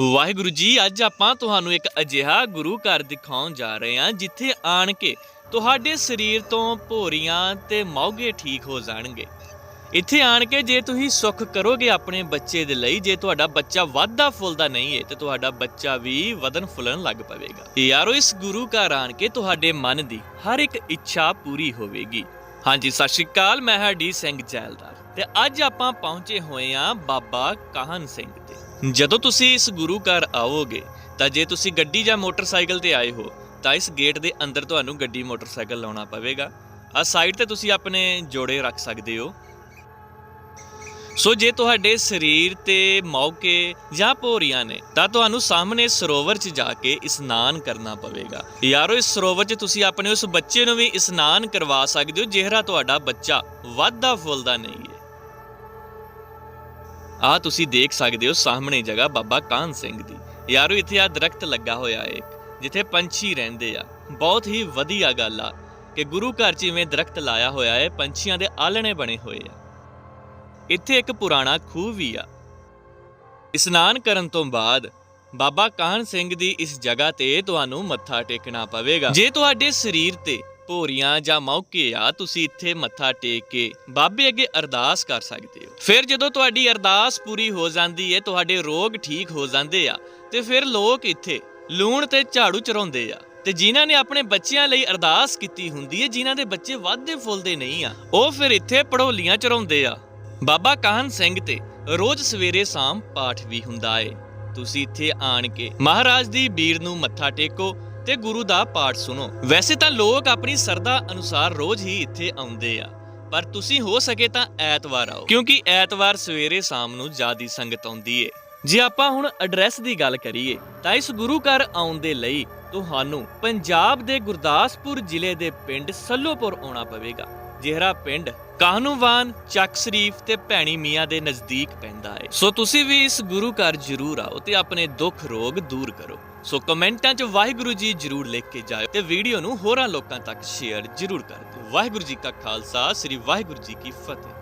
ਵਾਹਿਗੁਰੂ ਜੀ, ਅੱਜ ਆਪਾਂ ਤੁਹਾਨੂੰ ਇੱਕ ਅਜਿਹਾ ਗੁਰੂ ਘਰ ਦਿਖਾਉਣ ਜਾ ਰਹੇ ਹਾਂ, ਜਿੱਥੇ ਆਣ ਕੇ ਤੁਹਾਡੇ ਸਰੀਰ ਤੋਂ ਭੋਰੀਆਂ ਤੇ ਮੌਗੇ ਠੀਕ ਹੋ ਜਾਣਗੇ। ਇੱਥੇ ਆਣ ਕੇ ਜੇ ਤੁਸੀਂ ਸੁੱਖ ਕਰੋਗੇ ਆਪਣੇ ਬੱਚੇ ਦੇ ਲਈ, ਜੇ ਤੁਹਾਡਾ ਬੱਚਾ ਵਾਧਾ ਫੁੱਲਦਾ ਨਹੀਂ ਹੈ ਤੇ ਤੁਹਾਡਾ ਬੱਚਾ ਵੀ ਵਧਨ ਫੁੱਲਣ ਲੱਗ ਪਵੇਗਾ। ਯਾਰੋ, ਇਸ ਗੁਰੂ ਘਰ ਆਣ ਕੇ ਤੁਹਾਡੇ ਮਨ ਦੀ ਹਰ ਇੱਕ ਇੱਛਾ ਪੂਰੀ ਹੋਵੇਗੀ। ਹਾਂਜੀ, ਸਤਿ ਸ਼੍ਰੀ ਅਕਾਲ, ਮੈਂ ਹਾਂ ਡੀ ਸਿੰਘ ਜੈਲਦਾਰ, ਤੇ ਅੱਜ ਆਪਾਂ ਪਹੁੰਚੇ ਹੋਏ ਹਾਂ ਬਾਬਾ ਕਾਹਨ ਸਿੰਘ ਤੇ। ਜਦੋਂ ਤੁਸੀਂ ਇਸ ਗੁਰੂ ਘਰ ਆਓਗੇ ਤਾਂ ਜੇ ਤੁਸੀਂ ਗੱਡੀ ਜਾਂ ਮੋਟਰਸਾਈਕਲ ਤੇ ਆਏ ਹੋ, ਤਾਂ ਇਸ ਗੇਟ ਦੇ ਅੰਦਰ ਤੁਹਾਨੂੰ ਗੱਡੀ ਮੋਟਰਸਾਈਕਲ ਲਾਉਣਾ ਪਵੇਗਾ। ਆ ਸਾਈਡ ਤੇ ਤੁਸੀਂ ਆਪਣੇ ਜੋੜੇ ਰੱਖ ਸਕਦੇ ਹੋ। ਸੋ ਜੇ ਤੁਹਾਡੇ ਸਰੀਰ ਤੇ ਮੌਕੇ ਜਾਂ ਭੋਰੀਆਂ ਨੇ, ਤਾਂ ਤੁਹਾਨੂੰ ਸਾਹਮਣੇ ਸਰੋਵਰ 'ਚ ਜਾ ਕੇ ਇਸ਼ਨਾਨ ਕਰਨਾ ਪਵੇਗਾ। ਯਾਰੋ, ਇਸ ਸਰੋਵਰ 'ਚ ਤੁਸੀਂ ਆਪਣੇ ਉਸ ਬੱਚੇ ਨੂੰ ਵੀ ਇਸ਼ਨਾਨ ਕਰਵਾ ਸਕਦੇ ਹੋ, ਜਿਹੜਾ ਤੁਹਾਡਾ ਬੱਚਾ ਵੱਧਦਾ ਫੁੱਲਦਾ ਨਹੀਂ ਆ ਤੁਸੀਂ ਦੇਖ ਸਕਦੇ ਹੋ ਸਾਹਮਣੇ ਜਗ੍ਹਾ ਬਾਬਾ ਕਾਹਨ ਸਿੰਘ ਦੀ। ਯਾਰੋ, ਇੱਥੇ ਆ ਦਰਖਤ ਲੱਗਾ ਹੋਇਆ ਏ, ਜਿੱਥੇ ਪੰਛੀ ਰਹਿੰਦੇ ਆ। ਬਹੁਤ ਹੀ ਵਧੀਆ ਗੱਲ ਆ ਕਿ ਗੁਰੂ ਘਰ 'ਚ ਇਵੇਂ ਦਰਖਤ ਲਾਇਆ ਹੋਇਆ ਏ, ਪੰਛੀਆਂ ਦੇ ਆਲਣੇ ਬਣੇ ਹੋਏ ਆ। ਇੱਥੇ ਇੱਕ ਪੁਰਾਣਾ ਖੂਹ ਵੀ ਆ। ਇਸ਼ਨਾਨ ਕਰਨ ਤੋਂ ਬਾਅਦ ਬਾਬਾ ਕਾਹਨ ਸਿੰਘ ਦੀ ਇਸ ਜਗ੍ਹਾ ਤੇ ਤੁਹਾਨੂੰ ਮੱਥਾ ਟੇਕਣਾ ਪਵੇਗਾ। ਜੇ ਤੁਹਾਡੇ ਸਰੀਰ ਤੇ ਭੋਰੀਆਂ ਜਾਂ ਮੌਕੇ ਆ, ਤੁਸੀਂ ਇੱਥੇ ਮੱਥਾ ਟੇਕ ਕੇ ਬਾਬੇ ਅੱਗੇ ਅਰਦਾਸ ਕਰ ਸਕਦੇ ਹੋ। ਫਿਰ ਜਦੋਂ ਤੁਹਾਡੀ ਅਰਦਾਸ ਪੂਰੀ ਹੋ ਜਾਂਦੀ ਹੈ ਤੁਹਾਡੇ ਰੋਗ ਠੀਕ ਹੋ ਜਾਂਦੇ ਆ, ਤੇ ਫਿਰ ਲੋਕ ਇੱਥੇ ਲੂਣ ਤੇ ਝਾੜੂ ਚਰਾਉਂਦੇ ਆ। ਤੇ ਜਿਨ੍ਹਾਂ ਨੇ ਆਪਣੇ ਬੱਚਿਆਂ ਲਈ ਅਰਦਾਸ ਕੀਤੀ ਹੁੰਦੀ ਹੈ ਜਿਨ੍ਹਾਂ ਦੇ ਬੱਚੇ ਵੱਧਦੇ ਫੁੱਲਦੇ ਨਹੀਂ ਆ, ਉਹ ਫਿਰ ਇੱਥੇ ਪੜੋਲੀਆਂ ਚਰਾਉਂਦੇ ਆ। ਬਾਬਾ ਕਾਹਨ ਸਿੰਘ ਤੇ ਰੋਜ਼ ਸਵੇਰੇ ਸ਼ਾਮ ਪਾਠ ਵੀ ਹੁੰਦਾ ਏ। ਤੁਸੀਂ ਇੱਥੇ ਆਣ ਕੇ ਮਹਾਰਾਜ ਦੀ ਬੀੜ ਨੂੰ ਮੱਥਾ ਟੇਕੋ ਤੇ ਗੁਰੂ ਦਾ ਪਾਠ ਸੁਣੋ। ਵੈਸੇ ਤਾਂ ਲੋਕ ਆਪਣੀ ਸਰਦਾ ਅਨੁਸਾਰ ਰੋਜ਼ ਹੀ ਇੱਥੇ ਆਉਂਦੇ ਆ। ਪਰ ਤੁਸੀਂ ਹੋ ਸਕੇ ਤਾਂ ਐਤਵਾਰ ਆਓ, ਕਿਉਂਕਿ ਐਤਵਾਰ ਸਵੇਰੇ ਸ਼ਾਮ ਨੂੰ ਜਿਆਦੀ ਸੰਗਤ ਆਉਂਦੀ ਏ। ਜੇ ਆਪਾਂ ਹੁਣ ਐਡਰੈਸ ਦੀ ਗੱਲ ਕਰੀਏ, ਤਾਂ ਇਸ ਗੁਰੂ ਘਰ ਆਉਣ ਦੇ ਲਈ ਤੁਹਾਨੂੰ ਪੰਜਾਬ ਦੇ ਗੁਰਦਾਸਪੁਰ ਜ਼ਿਲ੍ਹੇ ਦੇ ਪਿੰਡ ਸੱਲੋਪੁਰ ਆਉਣਾ ਪਵੇਗਾ। ਜਿਹੜਾ ਪਿੰਡ ਕਾਹਨੂਵਾਨ ਚੱਕ ਸ਼ਰੀਫ ਤੇ ਭੈਣੀ ਮੀਆਂ ਦੇ ਨਜ਼ਦੀਕ ਪੈਂਦਾ ਹੈ ਸੋ ਤੁਸੀਂ ਵੀ ਇਸ ਗੁਰੂ ਘਰ ਜਰੂਰ ਆਓ ਤੇ ਆਪਣੇ ਦੁੱਖ ਰੋਗ ਦੂਰ ਕਰੋ। ਸੋ ਕਮੈਂਟਾਂ 'ਚ ਵਾਹਿਗੁਰੂ ਜੀ ਜਰੂਰ ਲਿਖ ਕੇ ਜਾਇਓ ਤੇ ਵੀਡੀਓ ਨੂੰ ਹੋਰਾਂ ਲੋਕਾਂ ਤੱਕ ਸ਼ੇਅਰ ਜਰੂਰ ਕਰ ਦਿਓ। ਵਾਹਿਗੁਰੂ ਜੀ ਕਾ ਖਾਲਸਾ, ਸ੍ਰੀ ਵਾਹਿਗੁਰੂ ਜੀ ਕੀ ਫਤਿਹ।